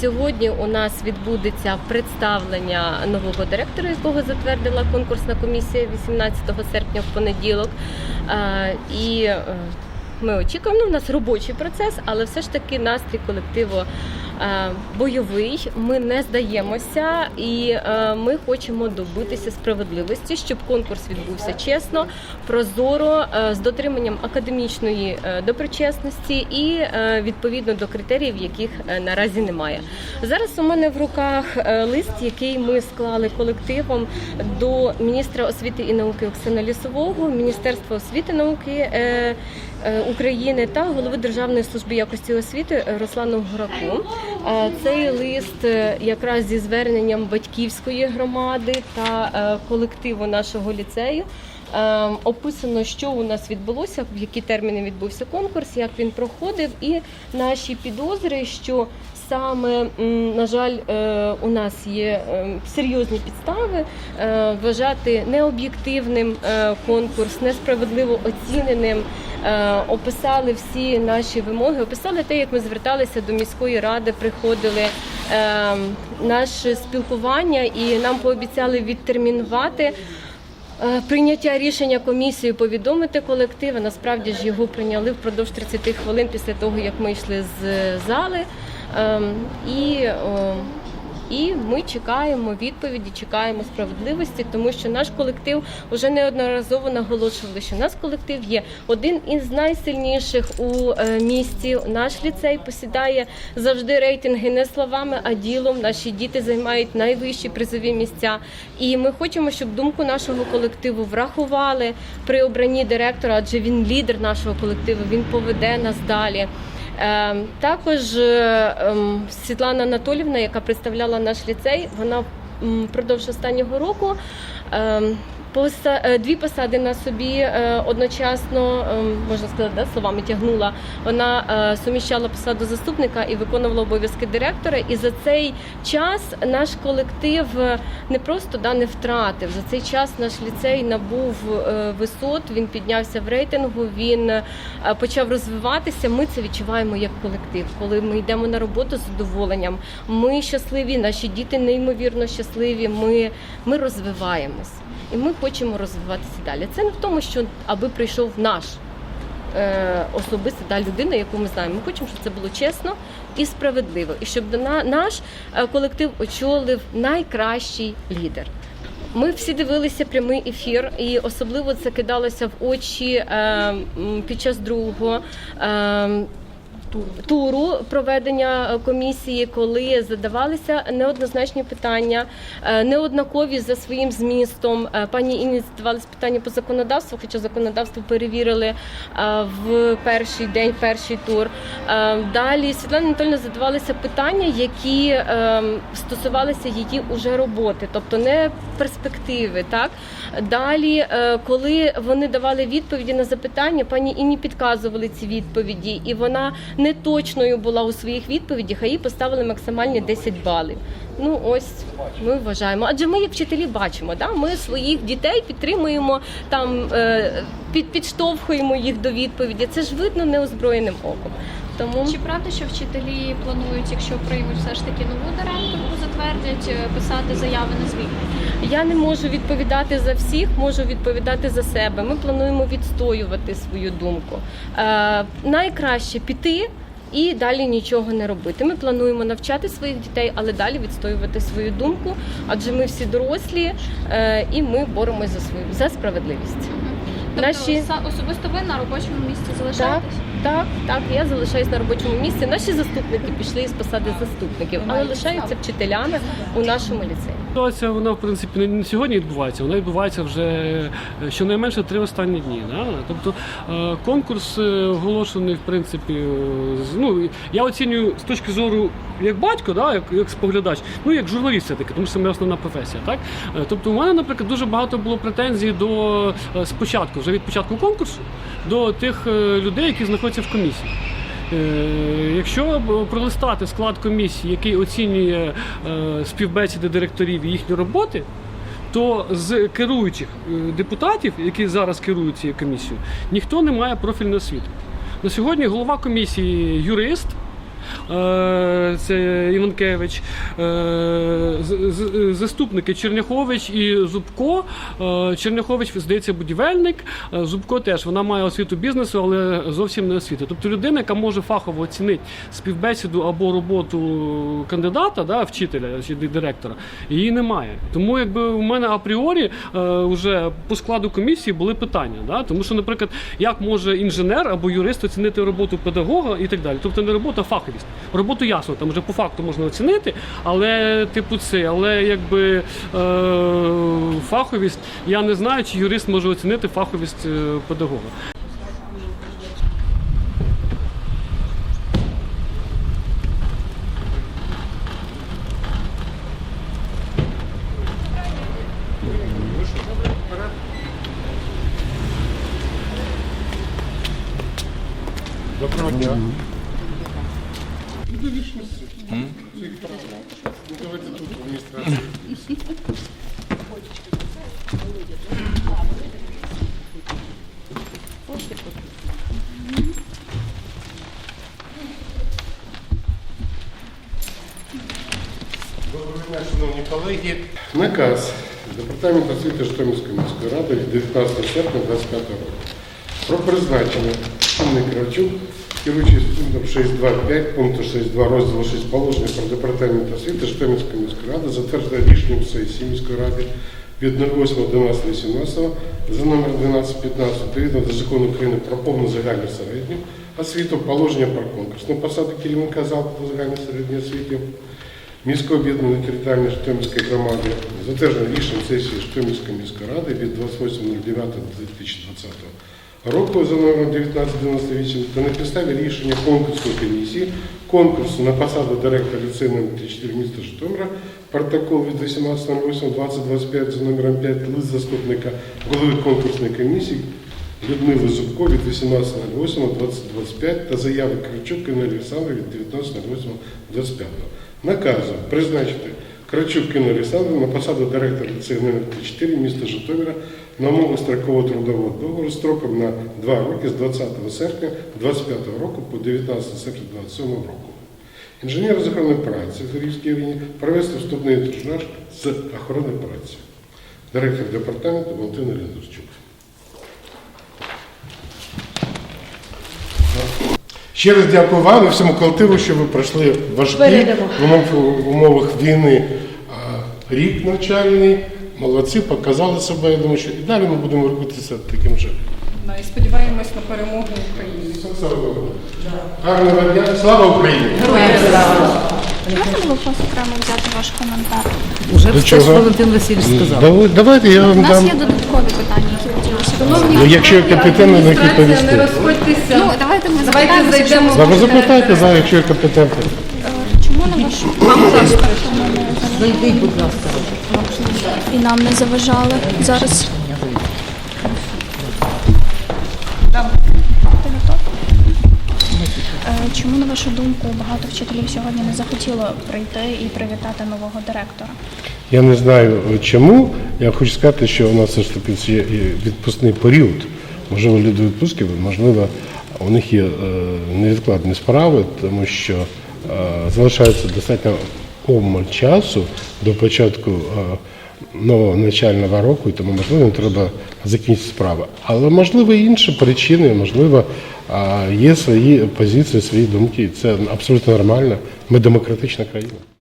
Сьогодні у нас відбудеться представлення нового директора, якого затвердила конкурсна комісія 18 серпня в понеділок. І е, ми очікуємо, ну, у нас робочий процес, але все ж таки настрій колективу е, бойовий. Ми не здаємося і е, ми хочемо добитися справедливості, щоб конкурс відбувся чесно, прозоро, е, з дотриманням академічної доброчесності і відповідно до критеріїв, яких наразі немає. Зараз у мене в руках лист, який ми склали колективом до міністра освіти і науки Оксани Лісового, Міністерства освіти і науки. Е, України та голови Державної служби якості освіти Руслану Гораку. Е, Цей лист е, якраз зі зверненням батьківської громади та е, колективу нашого ліцею. Описано, що у нас відбулося, в які терміни відбувся конкурс, як він проходив, і наші підозри, що саме, на жаль, е, у нас є е, серйозні підстави е, вважати необ'єктивним конкурс, несправедливо оціненим. Описали всі наші вимоги, описали те, як ми зверталися до міської ради, приходили наше спілкування, і нам пообіцяли відтермінувати. Е, Прийняття рішення комісії повідомити колектив. Насправді ж його прийняли впродовж 30 хвилин після того, як ми йшли з зали. Ем, І, і ми чекаємо відповіді, чекаємо справедливості, тому що наш колектив вже неодноразово наголошували, що наш колектив є один із найсильніших у е, місті. Наш ліцей посідає завжди рейтинги не словами, а ділом. Наші діти займають найвищі призові місця. І ми хочемо, щоб думку нашого колективу врахували при обранні директора, адже він лідер нашого колективу, він поведе нас далі. Е, Також е, ем, Світлана Анатолівна, яка представляла наш ліцей, вона впродовж останнього року ем, дві посади на собі е, одночасно, ем, можна сказати, да, словами тягнула. Вона е, суміщала посаду заступника і виконувала обов'язки директора. І за цей час наш колектив е, не просто да, не втратив. За цей час наш ліцей набув е, висот, він піднявся в рейтингу, він е, почав розвиватися. Ми це відчуваємо як колектив. Коли ми йдемо на роботу з задоволенням, ми щасливі, наші діти неймовірно щасливі. Ми, ми розвиваємось. І ми розвиватися далі. Це не в тому, що аби прийшов наш е, особисто да, людина, яку ми знаємо. Ми хочемо, щоб це було чесно і справедливо, і щоб на- наш е, колектив очолив найкращий лідер. Ми всі дивилися прямий ефір, і особливо це кидалося в очі е, під час другого. Е, туру проведення е, комісії, коли задавалися неоднозначні питання, е, неоднакові за своїм змістом. Е, Пані Інні задавалися питання по законодавству, хоча законодавство перевірили в перший день, перший тур. Далі Світлана Анатольовна задавалися питання, які стосувалися її уже роботи, тобто не перспективи. Так далі, коли вони давали відповіді на запитання, пані Інні підказували ці відповіді, і вона не точною була у своїх відповідях, а їй поставили максимальні 10 балів. Ну ось ми вважаємо. Адже ми, як вчителі, бачимо, да? ми своїх дітей підтримуємо там, е, під, підштовхуємо їх до відповіді. Це ж видно неозброєним оком. Тому Чи правда, що вчителі планують, якщо приймуть все ж таки нову директорку, затвердять е, писати заяви на звільнення? Я не можу відповідати за всіх, можу відповідати за себе. Ми плануємо відстоювати свою думку. Е, найкраще піти. І далі нічого не робити. Ми плануємо навчати своїх дітей, але далі відстоювати свою думку, адже ми всі дорослі е, і ми боремось за свою за справедливість. Тобто Наші- особисто ви на робочому місці залишаєтесь? Так, так. Я залишаюсь на робочому місці. Наші заступники пішли із посади заступників, але лишаються вчителями у нашому ліцеї. Ситуація вона в принципі не сьогодні відбувається, вона відбувається вже е, щонайменше три останні дні. Да? Тобто е, конкурс е, оголошений, в принципі, ну я оцінюю з точки зору як батько, да, як, як споглядач, ну як журналіст все-таки, тому що це моя основна професія. Так? Тобто, у мене, наприклад, дуже багато було претензій до спочатку, вже від початку конкурсу, до тих людей, які знаходяться в комісії. Е, Якщо пролистати склад комісії, який оцінює е, співбесіди директорів і їхні роботи, то з керуючих е, депутатів, які зараз керують цією комісією, ніхто не має профільної освіти. На сьогодні голова комісії юрист, це Іванкевич, е, заступники Черняхович і Зубко. Е, Черняхович, здається, будівельник. е, Зубко теж вона має освіту бізнесу, але зовсім не освіту. Тобто людина, яка може фахово оцінити співбесіду або роботу кандидата, да, вчителя чи директора, її немає. Тому якби у мене апріорі е, вже по складу комісії були питання. Да? Тому що, наприклад, як може інженер або юрист оцінити роботу педагога і так далі. Тобто не робота, а фаховість. Роботу ясно, там вже по факту можна оцінити, але типу це, але якби е, фаховість, я не знаю, чи юрист може оцінити фаховість е, педагога. Доброго дня. Доброго дня, шановні колеги. Наказ Департаменту освіти Житомирської міської ради від 19 серпня 2025 року про призначення Кравчук, керуючись пунктом 6.2.5 пункту 6.2 розділу 6 положення про департамент освіти Житомирської міської ради затверджено рішенням сесії міської ради від 08.11.18 за номер 1215 відповідно до закону України про повну загальну середню освіту, положення про конкурс на посаду керівника закладу загальної середньої освіти міської об'єднаної територіальної Житомирської громади затверджено рішенням сесії Житомирської міської ради від 28.09.2020 року за номером 1998 та на підставі рішення конкурсної комісії конкурсу на посаду директора ліцею номер 34 міста Житомира протокол від 18.08.2025 за номером 5 лист заступника голови конкурсної комісії Людмили Зубко від 18.08.2025 та заяви Кравчук Інни Олександра від 19.08.25. Наказу призначити Кравчук Інну Олександру на посаду директора ліцею номер 34 міста Житомира на умови строкового трудового договору строком на 2 роки з 20 серпня 2025 року по 19 серпня 2027 року. Інженер з охорони праці в Львівській рівні провести вступний інтернаж з охорони праці. Директор департаменту Валентина Ліндорчук. Ще раз дякую вам і всьому колективу, що ви пройшли важкі в умов- умовах війни рік навчальний. Молодці, показали себе. Я думаю, що і далі ми будемо рухатися таким же. Да, І сподіваємось на перемогу України. Гарного дня. Слава Україні! Можна було просто окремо взяти ваш коментар? Уже До все, чого? що Валентин Васильович сказав. Давай- Давайте я У вам нас дам. є додаткові питання, які хотілося. Ну, якщо я компетентний, на які Не повісти. розходьтеся. Ну, давайте ми Давайте запитаємося, зайдемо. ви Зараз запитайте, зараз, якщо я компетентний. Е, Чому на вашу Зайди, будь ласка. і нам не заважали зараз? Е, Чому, на вашу думку, багато вчителів сьогодні не захотіло прийти і привітати нового директора? Я не знаю е, чому. Я хочу сказати, що у нас все ж таки є відпускний період. Можливо, люди відпустки, можливо, у них є е, невідкладні справи, тому що залишається достатньо обмаль часу до початку е, нового навчального року, і тому можливо треба закінчити справи. Але можливо інші причини, можливо, є свої позиції, свої думки. Це абсолютно нормально. Ми демократична країна.